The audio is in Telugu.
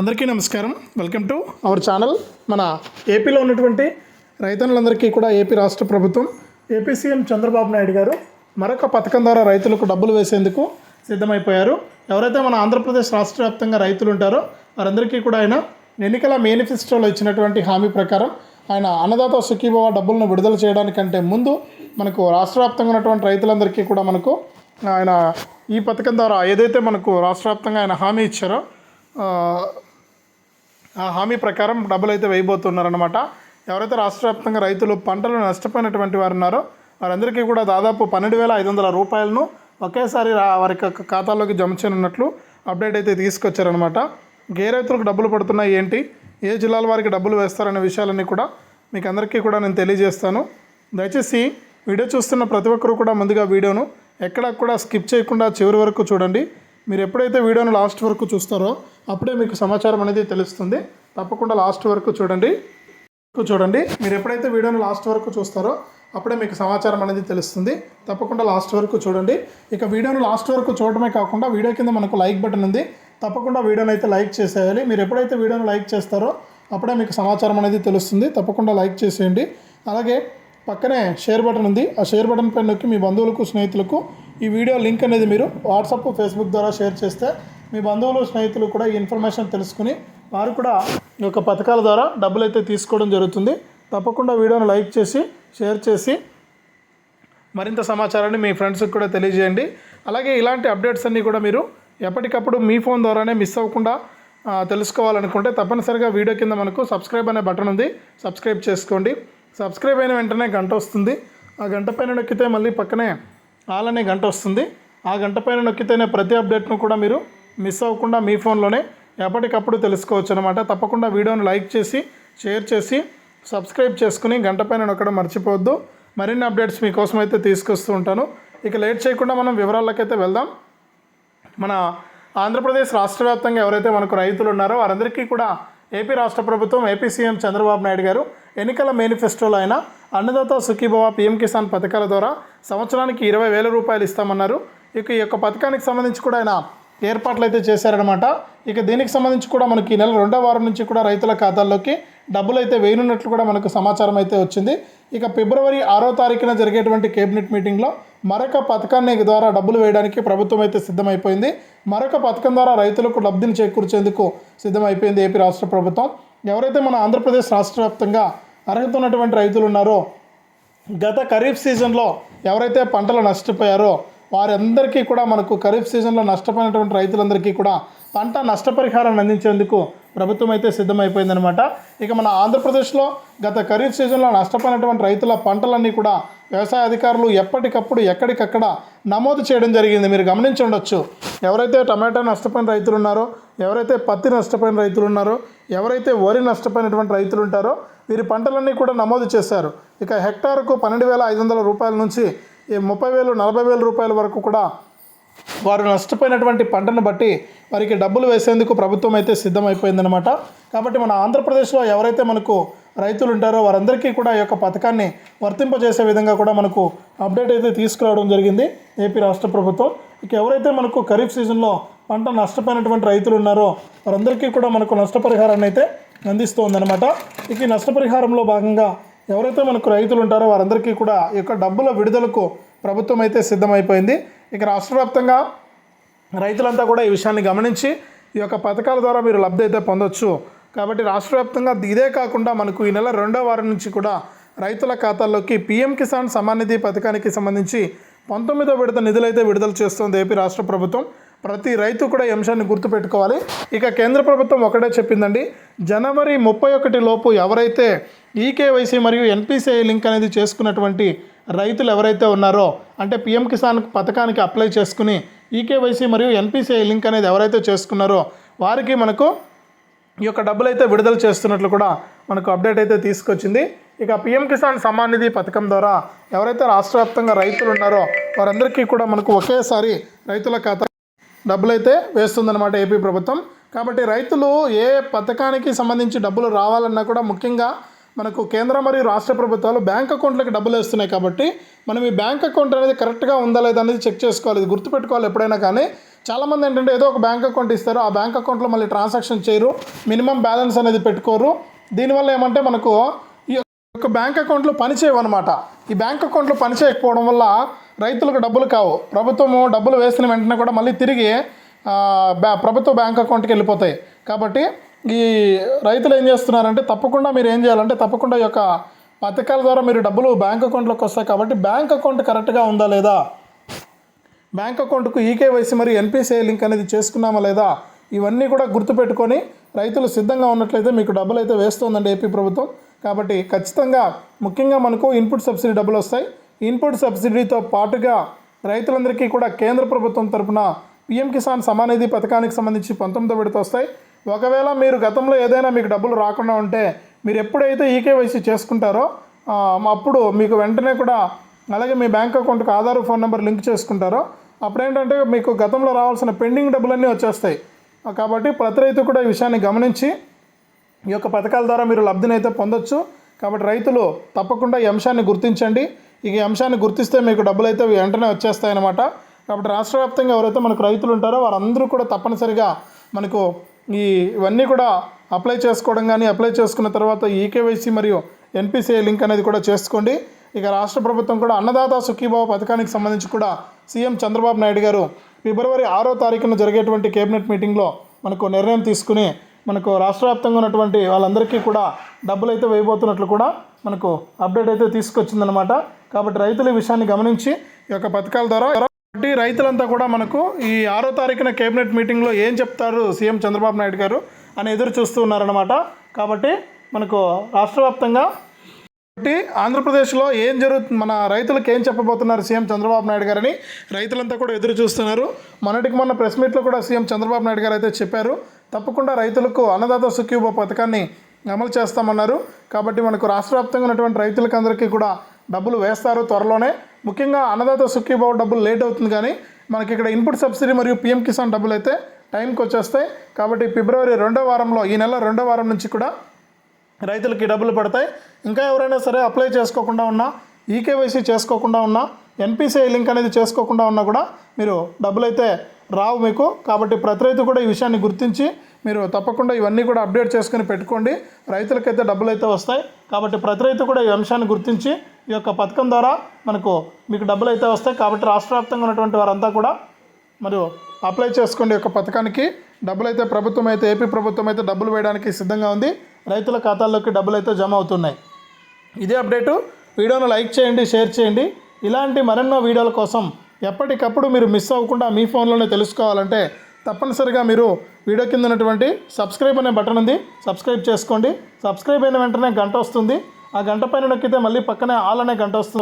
అందరికీ నమస్కారం. వెల్కమ్ టు అవర్ ఛానల్ మన ఏపీలో ఉన్నటువంటి రైతన్నులందరికీ కూడా ఏపీ రాష్ట్ర ప్రభుత్వం ఏపీ సీఎం చంద్రబాబు నాయుడు గారు మరొక పథకం ద్వారా రైతులకు డబ్బులు వేసేందుకు సిద్ధమైపోయారు. ఎవరైతే మన ఆంధ్రప్రదేశ్ రాష్ట్ర వ్యాప్తంగా రైతులు ఉంటారో వారందరికీ కూడా ఆయన ఎన్నికల మేనిఫెస్టోలో ఇచ్చినటువంటి హామీ ప్రకారం ఆయన అన్నదాత సుఖీభవ డబ్బులను విడుదల చేయడానికంటే ముందు మనకు రాష్ట్ర వ్యాప్తంగా ఉన్నటువంటి రైతులందరికీ కూడా మనకు ఆయన ఈ పథకం ద్వారా ఏదైతే మనకు రాష్ట్ర వ్యాప్తంగా ఆయన హామీ ఇచ్చారో ఆ, హామీ ప్రకారం డబ్బులు అయితే వేయబోతున్నారనమాట ఎవరైతే రాష్ట్ర వ్యాప్తంగా రైతులు పంటలు నష్టపోయినటువంటి వారు ఉన్నారో వారందరికీ కూడా దాదాపు పన్నెండు వేల ఐదు వందల రూపాయలను ఒకేసారి వారి యొక్క ఖాతాలోకి జమ చేయనున్నట్లు అప్డేట్ అయితే తీసుకొచ్చారనమాట ఏ రైతులకు డబ్బులు పడుతున్నాయి ఏంటి ఏ జిల్లాల వారికి డబ్బులు వేస్తారనే విషయాలన్నీ కూడా మీకు అందరికీ కూడా నేను తెలియజేస్తాను. దయచేసి వీడియో చూస్తున్న ప్రతి ఒక్కరూ కూడా ముందుగా వీడియోను ఎక్కడా కూడా స్కిప్ చేయకుండా చివరి వరకు చూడండి. మీరు ఎప్పుడైతే వీడియోను లాస్ట్ వరకు చూస్తారో అప్పుడే మీకు సమాచారం అనేది తెలుస్తుంది. తప్పకుండా లాస్ట్ వరకు చూడండి. వరకు చూడండి. మీరు ఎప్పుడైతే వీడియోను లాస్ట్ వరకు చూస్తారో అప్పుడే మీకు సమాచారం అనేది తెలుస్తుంది. తప్పకుండా లాస్ట్ వరకు చూడండి. ఇక వీడియోను లాస్ట్ వరకు చూడటమే కాకుండా వీడియో కింద మనకు లైక్ బటన్ ఉంది. తప్పకుండా వీడియోని అయితే లైక్ చేసేయాలి. మీరు ఎప్పుడైతే వీడియోను లైక్ చేస్తారో అప్పుడే మీకు సమాచారం అనేది తెలుస్తుంది. తప్పకుండా లైక్ చేసేయండి. అలాగే పక్కనే షేర్ బటన్ ఉంది. ఆ షేర్ బటన్ పైన నొక్కి మీ బంధువులకు స్నేహితులకు ఈ వీడియో లింక్ అనేది మీరు వాట్సాప్ ఫేస్బుక్ ద్వారా షేర్ చేస్తే మీ బంధువులు స్నేహితులు కూడా ఈ ఇన్ఫర్మేషన్ తెలుసుకుని వారు కూడా ఈ యొక్క పథకాల ద్వారా డబ్బులు అయితే తీసుకోవడం జరుగుతుంది. తప్పకుండా వీడియోను లైక్ చేసి షేర్ చేసి మరింత సమాచారాన్ని మీ ఫ్రెండ్స్కి కూడా తెలియజేయండి. అలాగే ఇలాంటి అప్డేట్స్ అన్నీ కూడా మీరు ఎప్పటికప్పుడు మీ ఫోన్ ద్వారానే మిస్ అవ్వకుండా తెలుసుకోవాలనుకుంటే తప్పనిసరిగా వీడియో కింద మనకు సబ్స్క్రైబ్ అనే బటన్ ఉంది. సబ్స్క్రైబ్ చేసుకోండి. సబ్స్క్రైబ్ అయిన వెంటనే గంట వస్తుంది. ఆ గంట పైన నొక్కితే మళ్ళీ పక్కనే ఆల్ అనే గంట వస్తుంది. ఆ గంట పైన నొక్కితేనే ప్రతి అప్డేట్ను కూడా మీరు మిస్ అవ్వకుండా మీ ఫోన్లోనే ఎప్పటికప్పుడు తెలుసుకోవచ్చు అనమాట తప్పకుండా వీడియోని లైక్ చేసి షేర్ చేసి సబ్స్క్రైబ్ చేసుకుని గంట పైన నొక్కడం మర్చిపోవద్దు. మరిన్ని అప్డేట్స్ మీకోసం అయితే తీసుకొస్తూ ఉంటాను. ఇక లేట్ చేయకుండా మనం వివరాలకైతే వెళ్దాం. మన ఆంధ్రప్రదేశ్ రాష్ట్ర వ్యాప్తంగా ఎవరైతే మనకు రైతులు ఉన్నారో వారందరికీ కూడా ఏపీ రాష్ట్ర ప్రభుత్వం ఏపీ సీఎం చంద్రబాబు నాయుడు గారు ఎన్నికల మేనిఫెస్టోలో అయిన అన్నదాత సుఖీభవ పీఎం కిసాన్ పథకాల ద్వారా సంవత్సరానికి ఇరవై వేల రూపాయలు ఇస్తామన్నారు. ఇక ఈ యొక్క పథకానికి సంబంధించి కూడా ఆయన ఏర్పాట్లు అయితే చేశారనమాట ఇక దీనికి సంబంధించి కూడా మనకి ఈ నెల రెండో వారం నుంచి కూడా రైతుల ఖాతాల్లోకి డబ్బులు అయితే వేయనున్నట్లు కూడా మనకు సమాచారం అయితే వచ్చింది. ఇక ఫిబ్రవరి ఆరో తారీఖున జరిగేటువంటి కేబినెట్ మీటింగ్లో మరొక పథకాన్ని ద్వారా డబ్బులు వేయడానికి ప్రభుత్వం అయితే సిద్ధమైపోయింది. మరొక పథకం ద్వారా రైతులకు లబ్ధిని చేకూర్చేందుకు సిద్ధమైపోయింది ఏపీ రాష్ట్ర ప్రభుత్వం. ఎవరైతే మన ఆంధ్రప్రదేశ్ రాష్ట్ర వ్యాప్తంగా అర్హత ఉన్నటువంటి రైతులు ఉన్నారో గత ఖరీఫ్ సీజన్లో ఎవరైతే పంటలు నష్టపోయారో వారందరికీ కూడా మనకు ఖరీఫ్ సీజన్లో నష్టపోయినటువంటి రైతులందరికీ కూడా పంట నష్టపరిహారాన్ని అందించేందుకు ప్రభుత్వం అయితే సిద్ధమైపోయిందనమాట ఇక మన ఆంధ్రప్రదేశ్లో గత ఖరీఫ్ సీజన్లో నష్టపోయినటువంటి రైతుల పంటలన్నీ కూడా వ్యవసాయ అధికారులు ఎప్పటికప్పుడు ఎక్కడికక్కడ నమోదు చేయడం జరిగింది. మీరు గమనించి ఉండొచ్చు. ఎవరైతే టమాటా నష్టపోయిన రైతులు ఉన్నారో ఎవరైతే పత్తి నష్టపోయిన రైతులు ఉన్నారో ఎవరైతే వరి నష్టపోయినటువంటి రైతులు ఉంటారో వీరి పంటలన్నీ కూడా నమోదు చేశారు. ఇక హెక్టార్కు పన్నెండు వేల ఐదు వందల రూపాయల నుంచి ముప్పై వేలు నలభై వేల రూపాయల వరకు కూడా వారు నష్టపోయినటువంటి పంటను బట్టి వారికి డబ్బులు వేసేందుకు ప్రభుత్వం అయితే సిద్ధమైపోయిందనమాట కాబట్టి మన ఆంధ్రప్రదేశ్లో ఎవరైతే మనకు రైతులు ఉంటారో వారందరికీ కూడా ఈ యొక్క పథకాన్ని వర్తింపజేసే విధంగా కూడా మనకు అప్డేట్ అయితే తీసుకురావడం జరిగింది ఏపీ రాష్ట్ర ప్రభుత్వం. ఇక ఎవరైతే మనకు ఖరీఫ్ సీజన్లో పంట నష్టపోయినటువంటి రైతులు ఉన్నారో వారందరికీ కూడా మనకు నష్టపరిహారాన్ని అయితే అందిస్తోందనమాట ఇక ఈ నష్టపరిహారంలో భాగంగా ఎవరైతే మనకు రైతులు ఉంటారో వారందరికీ కూడా ఈ యొక్క డబ్బుల విడుదలకు ప్రభుత్వం అయితే సిద్ధమైపోయింది. ఇక రాష్ట్ర వ్యాప్తంగా రైతులంతా కూడా ఈ విషయాన్ని గమనించి ఈ యొక్క పథకాల ద్వారా మీరు లబ్ధి అయితే పొందొచ్చు. కాబట్టి రాష్ట్ర వ్యాప్తంగా ఇదే కాకుండా మనకు ఈ నెల రెండో వారం నుంచి కూడా రైతుల ఖాతాల్లోకి పీఎం కిసాన్ సమాన్ నిధి పథకానికి సంబంధించి పంతొమ్మిదో విడత నిధులైతే విడుదల చేస్తోంది ఏపీ రాష్ట్ర ప్రభుత్వం. ప్రతి రైతు కూడా ఈ అంశాన్ని గుర్తుపెట్టుకోవాలి. ఇక కేంద్ర ప్రభుత్వం ఒకటే చెప్పిందండి. జనవరి ముప్పై ఒకటి లోపు ఎవరైతే ఈకేవైసీ మరియు ఎన్పిసిఐ లింక్ అనేది చేసుకున్నటువంటి రైతులు ఎవరైతే ఉన్నారో అంటే పిఎం కిసాన్ పథకానికి అప్లై చేసుకుని ఈకేవైసీ మరియు ఎన్పిసిఐ లింక్ అనేది ఎవరైతే చేసుకున్నారో వారికి మనకు ఈ యొక్క డబ్బులు అయితే విడుదల చేస్తున్నట్లు కూడా మనకు అప్డేట్ అయితే తీసుకొచ్చింది. ఇక పిఎం కిసాన్ సమ్మాన్ నిధి పథకం ద్వారా ఎవరైతే రాష్ట్ర వ్యాప్తంగా రైతులు ఉన్నారో వారందరికీ కూడా మనకు ఒకేసారి రైతుల ఖాతా డబ్బులైతే వేస్తుందన్నమాట ఏపీ ప్రభుత్వం. కాబట్టి రైతులు ఏ పథకానికి సంబంధించి డబ్బులు రావాలన్నా కూడా ముఖ్యంగా మనకు కేంద్ర మరియు రాష్ట్ర ప్రభుత్వాలు బ్యాంక్ అకౌంట్లకు డబ్బులు వేస్తున్నాయి కాబట్టి మనం ఈ బ్యాంక్ అకౌంట్ అనేది కరెక్ట్గా ఉందా లేదా అనేది చెక్ చేసుకోవాలి ఇది గుర్తుపెట్టుకోవాలి ఎప్పుడైనా కానీ. చాలామంది ఏంటంటే ఏదో ఒక బ్యాంక్ అకౌంట్ ఇస్తారు ఆ బ్యాంక్ అకౌంట్లో మళ్ళీ ట్రాన్సాక్షన్ చేయరు మినిమం బ్యాలెన్స్ అనేది పెట్టుకోరు. దీనివల్ల ఏమంటే మనకు ఈ యొక్క బ్యాంక్ అకౌంట్లో పనిచేయవు అనమాట ఈ బ్యాంక్ అకౌంట్లో పని చేయకపోవడం వల్ల రైతులకు డబ్బులు కావు. ప్రభుత్వము డబ్బులు వేసిన వెంటనే కూడా మళ్ళీ తిరిగి ప్రభుత్వ బ్యాంక్ అకౌంట్కి వెళ్ళిపోతాయి. కాబట్టి ఈ రైతులు ఏం చేస్తున్నారంటే తప్పకుండా మీరు ఏం చేయాలంటే తప్పకుండా ఈ యొక్క పథకాల ద్వారా మీరు డబ్బులు బ్యాంక్ అకౌంట్లోకి వస్తాయి కాబట్టి బ్యాంక్ అకౌంట్ కరెక్ట్గా ఉందా లేదా? బ్యాంక్ అకౌంట్కు ఈకేవైసీ మరియు ఎన్పిసిఐ లింక్ అనేది చేసుకున్నామా లేదా? ఇవన్నీ కూడా గుర్తుపెట్టుకొని రైతులు సిద్ధంగా ఉన్నట్లయితే మీకు డబ్బులు అయితే వేస్తుందండి ఏపీ ప్రభుత్వం. కాబట్టి ఖచ్చితంగా ముఖ్యంగా మనకు ఇన్పుట్ సబ్సిడీ డబ్బులు వస్తాయి. ఇన్పుట్ సబ్సిడీతో పాటుగా రైతులందరికీ కూడా కేంద్ర ప్రభుత్వం తరపున పిఎం కిసాన్ సమానిధి పథకానికి సంబంధించి పంతొమ్మిదో విడత వస్తాయి. ఒకవేళ మీరు గతంలో ఏదైనా మీకు డబ్బులు రాకుండా ఉంటే మీరు ఎప్పుడైతే ఈకేవైసీ చేసుకుంటారో అప్పుడు మీకు వెంటనే కూడా అలాగే మీ బ్యాంక్ అకౌంట్కి ఆధార్ ఫోన్ నెంబర్ లింక్ చేసుకుంటారో అప్పుడు ఏంటంటే మీకు గతంలో రావాల్సిన పెండింగ్ డబ్బులన్నీ వచ్చేస్తాయి. కాబట్టి ప్రతి రైతు కూడా ఈ విషయాన్ని గమనించి ఈ యొక్క పథకాల ద్వారా మీరు లబ్ధిని అయితే పొందొచ్చు. కాబట్టి రైతులు తప్పకుండా ఈ అంశాన్ని గుర్తించండి. ఇక ఈ అంశాన్ని గుర్తిస్తే మీకు డబ్బులు అయితే వెంటనే వచ్చేస్తాయన్నమాట. కాబట్టి రాష్ట్ర వ్యాప్తంగా ఎవరైతే మనకు రైతులు ఉంటారో వారందరూ కూడా తప్పనిసరిగా మనకు ఈ ఇవన్నీ కూడా అప్లై చేసుకోవడం కానీ అప్లై చేసుకున్న తర్వాత ఈకేవైసీ మరియు ఎన్పిసిఐ లింక్ అనేది కూడా చేసుకోండి. ఇక రాష్ట్ర ప్రభుత్వం కూడా అన్నదాత సుఖీభావ పథకానికి సంబంధించి కూడా సీఎం చంద్రబాబు నాయుడు గారు ఫిబ్రవరి ఆరో తారీఖున జరిగేటువంటి కేబినెట్ మీటింగ్లో మనకు నిర్ణయం తీసుకుని మనకు రాష్ట్ర వ్యాప్తంగా ఉన్నటువంటి వాళ్ళందరికీ కూడా డబ్బులు అయితే వేయబోతున్నట్లు కూడా మనకు అప్డేట్ అయితే తీసుకొచ్చిందనమాట కాబట్టి రైతులు ఈ విషయాన్ని గమనించి ఈ యొక్క పథకాల ద్వారా కాబట్టి రైతులంతా కూడా మనకు ఈ ఆరో తారీఖున కేబినెట్ మీటింగ్లో ఏం చెప్తారు సీఎం చంద్రబాబు నాయుడు గారు అని ఎదురు చూస్తూ ఉన్నారనమాట కాబట్టి మనకు రాష్ట్ర వ్యాప్తంగా కాబట్టి ఆంధ్రప్రదేశ్లో ఏం జరుగుతుంది మన రైతులకు ఏం చెప్పబోతున్నారు సీఎం చంద్రబాబు నాయుడు గారని రైతులంతా కూడా ఎదురు చూస్తున్నారు. మొన్నటికి మొన్న ప్రెస్ మీట్లో కూడా సీఎం చంద్రబాబు నాయుడు గారు అయితే చెప్పారు. తప్పకుండా రైతులకు అన్నదాత సుఖీభ పథకాన్ని అమలు చేస్తామన్నారు. కాబట్టి మనకు రాష్ట్ర వ్యాప్తంగా ఉన్నటువంటి రైతులకు అందరికీ కూడా డబ్బులు వేస్తారు త్వరలోనే. ముఖ్యంగా అన్నదాత సుఖీభావ డబ్బులు లేట్ అవుతుంది కానీ మనకి ఇక్కడ ఇన్పుట్ సబ్సిడీ మరియు పిఎం కిసాన్ డబ్బులు అయితే టైంకి వచ్చేస్తాయి. కాబట్టి ఫిబ్రవరి రెండో వారంలో ఈ నెల రెండో వారం నుంచి కూడా రైతులకి డబ్బులు పడతాయి. ఇంకా ఎవరైనా సరే అప్లై చేసుకోకుండా ఉన్నా ఈకేవైసీ చేసుకోకుండా ఉన్నా ఎన్పిసిఐ లింక్ అనేది చేసుకోకుండా ఉన్నా కూడా మీరు డబ్బులు అయితే రావు మీకు. కాబట్టి ప్రతి రైతు కూడా ఈ విషయాన్ని గుర్తించి మీరు తప్పకుండా ఇవన్నీ కూడా అప్డేట్ చేసుకుని పెట్టుకోండి. రైతులకైతే డబ్బులు అయితే వస్తాయి. కాబట్టి ప్రతి రైతు కూడా ఈ అంశాన్ని గుర్తించి ఈ యొక్క పథకం ద్వారా మనకు మీకు డబ్బులు అయితే వస్తాయి. కాబట్టి రాష్ట్ర వ్యాప్తంగా ఉన్నటువంటి వారంతా కూడా మరియు అప్లై చేసుకోండి ఈ యొక్క పథకానికి. డబ్బులు అయితే ప్రభుత్వం అయితే ఏపీ ప్రభుత్వం అయితే డబ్బులు వేయడానికి సిద్ధంగా ఉంది. రైతుల ఖాతాల్లోకి డబ్బులు అయితే జమ అవుతున్నాయి. ఇదే అప్డేటు. వీడియోను లైక్ చేయండి షేర్ చేయండి. ఇలాంటి మరెన్నో వీడియోల కోసం ఎప్పటికప్పుడు మీరు మిస్ అవ్వకుండా మీ ఫోన్లోనే తెలుసుకోవాలంటే తప్పనిసరిగా మీరు వీడియో కింద ఉన్నటువంటి సబ్స్క్రైబ్ అనే బటన్ ఉంది. సబ్స్క్రైబ్ చేసుకోండి. సబ్స్క్రైబ్ అయిన వెంటనే గంట వస్తుంది. ఆ గంట పైన నొక్కితే మళ్ళీ పక్కనే ఆల్ అనే గంట వస్తుంది.